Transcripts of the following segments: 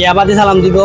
ইয়াবাদি সালাম দিব?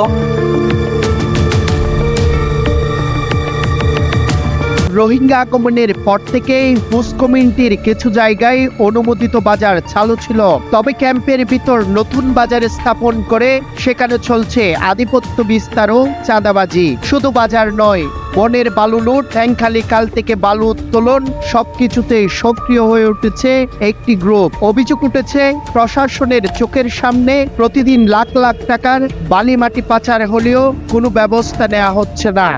রোহিঙ্গা আগমনের পর থেকেই হুস কমিউনিটির কিছু জায়গায় অনুমোদিত বাজার চালু ছিল। তবে ক্যাম্পের ভিতর নতুন বাজার স্থাপন করে সেখানে চলছে আধিপত্য বিস্তার ও চাঁদাবাজি। শুধু বাজার নয় বনের বালু লুট ট্যাংখালি কাল থেকে বালু উত্তোলন সবকিছুতেই সক্রিয় হয়ে উঠেছে একটি গ্রুপ। অভিযোগ উঠেছে, প্রশাসনের চোখের সামনে প্রতিদিন লাখ লাখ টাকার বালি মাটি পাচার হলেও কোনো ব্যবস্থা নেওয়া হচ্ছে না।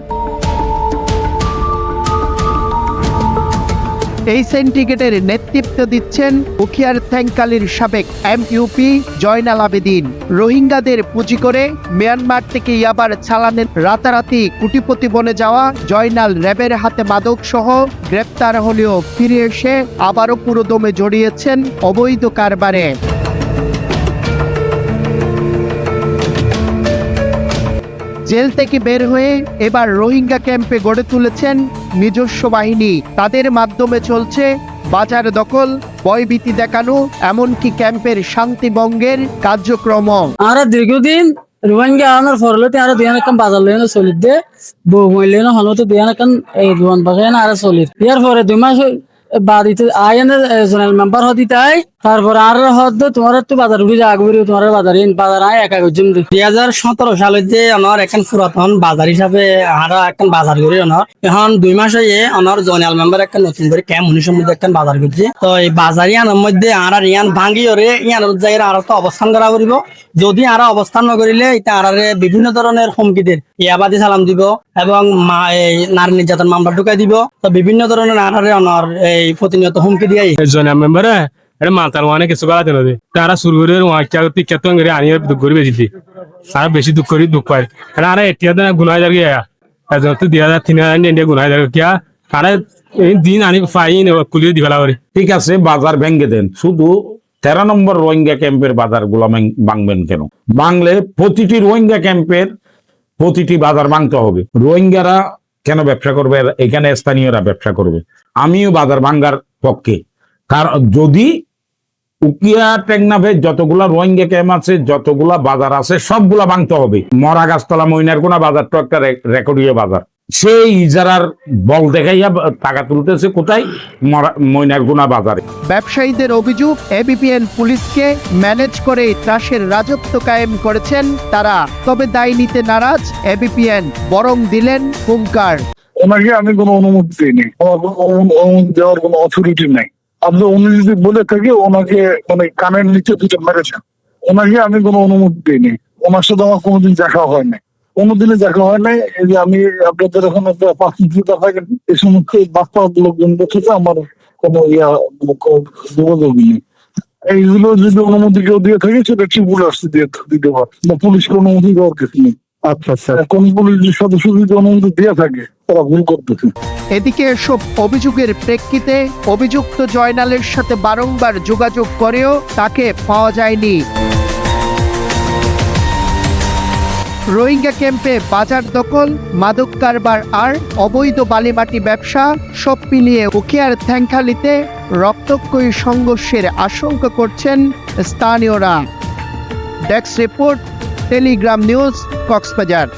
এই সিন্ডিকেটের নেতৃত্ব দিচ্ছেন উখিয়ার থ্যাংকালির সাবেক এমইউপি জয়নাল আবেদিন। রোহিঙ্গাদের পুঁজি করে মিয়ানমার থেকে ইয়াবার চালানের রাতারাতি কুটিপতি বনে যাওয়া জয়নাল র্যাবের হাতে মাদক সহ গ্রেপ্তার হলেও ফিরে এসে আবারও পুরোদমে জড়িয়েছেন অবৈধ কারবারে। জেল থেকে বের হয়ে এবার রোহিঙ্গা ক্যাম্পে গড়ে তুলেছেন নিজস্ব বাহিনী। তাদের মাধ্যমে চলছে বাজার দখল, ভয়ভীতি দেখানো, এমনকি ক্যাম্পের শান্তিভঙ্গের কার্যক্রম আর দীর্ঘদিন রোহিঙ্গা আনার ফরলতে আর দিয়ান কাম বাজার লেন চলিত দে। বউ মইলেন হলতে দিয়ান কাম এই দুয়ান বাগান আর চলিত। ইয়ার পরে দুই মাস বাদিতে আইন জোনাল মেম্বার হদি তাই তারপর আর হদ তোমার তো বাজার যা আগবরি তোমার বাজার বাজার আয় একা গজম দুই হাজার সতেরো সালে যে আমার এখন পুরাতন বাজার হিসাবে আরা এখন বাজার করি অনার, এখন দুই মাস হয়ে আমার জোনাল মেম্বার একটা নতুন করে ক্যাম্প উনিশের মধ্যে একটা বাজার করছে তো এই বাজার ইয়ানোর মধ্যে আর ইয়ান ভাঙ্গি ওরে ইয়ানোর জায়গায় আর তো অবস্থান করা করিব। যদি আর অবস্থান নকরিলে এটা আরারে বিভিন্ন ধরনের হুমকি দিয়ে ইয়াবাদি সালাম দিব এবং মা এই নারী নির্যাতন মামলা ঢুকাই দিব। তো বিভিন্ন ধরনের আরারে অনার এই প্রতিনিয়ত হুমকি দিয়ে জনা মেম্বারে এটা মাতাল মানে কিছু করাতে নদী তারা শুরু করে ওয়াক্যা পিক্যাত করে আনিয়ে দুঃখ করে দিই আর বেশি দুঃখ করি দুঃখ পায় কারণ আর এতিয়া তো গুণা গিয়া এজন তো দুই হাজার তিন হাজার নিয়ে গুণা হাজার কিয়া আরে এই দিন আনি ফাইন কুলিয়ে দিবেলা করে ঠিক আছে বাজার ভেঙে দেন শুধু তেরো নম্বর রোহিঙ্গা ক্যাম্পের বাজারগুলা ভাঙবেন কেন বাংলে প্রতিটি রোহিঙ্গা ক্যাম্পের প্রতিটি বাজার ভাঙতে হবে রোহিঙ্গারা কেন ব্যবসা করবে এখানে স্থানীয়রা ব্যবসা করবে আমিও বাজার ভাঙ্গার পক্ষে কারণ যদি উকিয়া টেকনাফে যতগুলা রোহিঙ্গা ক্যাম্প আছে যতগুলা বাজার আছে সবগুলা ভাঙতে হবে। মরা গাছতলা মইনার কোনা বাজার তো একটা রেকর্ডীয় বাজার। সেই ইজারার বল দেখাইয়া টাকা তুলতেছে কোথায়? মরা মইনার গুনা বাজারে। ব্যবসায়ীদের অভিযোগ এবিপিএন পুলিশকে ম্যানেজ করে ত্রাসের রাজত্ব কায়েম করেছেন তারা। তবে দায় নিতে নারাজ এবিপিএন বরং দিলেন হুঙ্কার। ওনাকে আমি কোনো অনুমতি দিইনি। আমার অনুমতি দেওয়ার কোনো অথরিটি নাই। আপনি উনি যদি বলে থাকে ওনাকে মানে কানের নিচে দুটো মেরেছেন। ওনাকে আমি কোনো অনুমতি দিইনি। ওনার সাথে আমার কোনোদিন দেখা হয় নাই। কোনোদিনে দেখা হয় নাই। এই যে আমি আপনাদের ওখানে মিনিট থাকেন এই সমস্ত বাচ্চা লোকজন বসেছে আমার কোনো ইয়া যোগাযোগ নেই। এইগুলো যদি অনুমতি কেউ দিয়ে থাকে, সেটা ট্রিপুল আসতে দিয়ে দিতে পারে। বা পুলিশকে অনুমতি দেওয়ার কিছু নেই। আচ্ছা আচ্ছা। কোন পুলিশ অনুমতি দিয়ে থাকে এদিকে এসব অভিযোগের প্রেক্ষিতে অভিযুক্ত জয়নালের সাথে বারংবার যোগাযোগ করেও তাকে পাওয়া যায়নি। রোহিঙ্গা ক্যাম্পে বাজার দখল, মাদক কারবার আর অবৈধ বালিমাটি ব্যবসা সব মিলিয়ে উখিয়ার থ্যাংখালিতে রক্তক্ষয়ী সংঘর্ষের আশঙ্কা করছেন স্থানীয়রা। Desk report Telegram news Cox's Bazar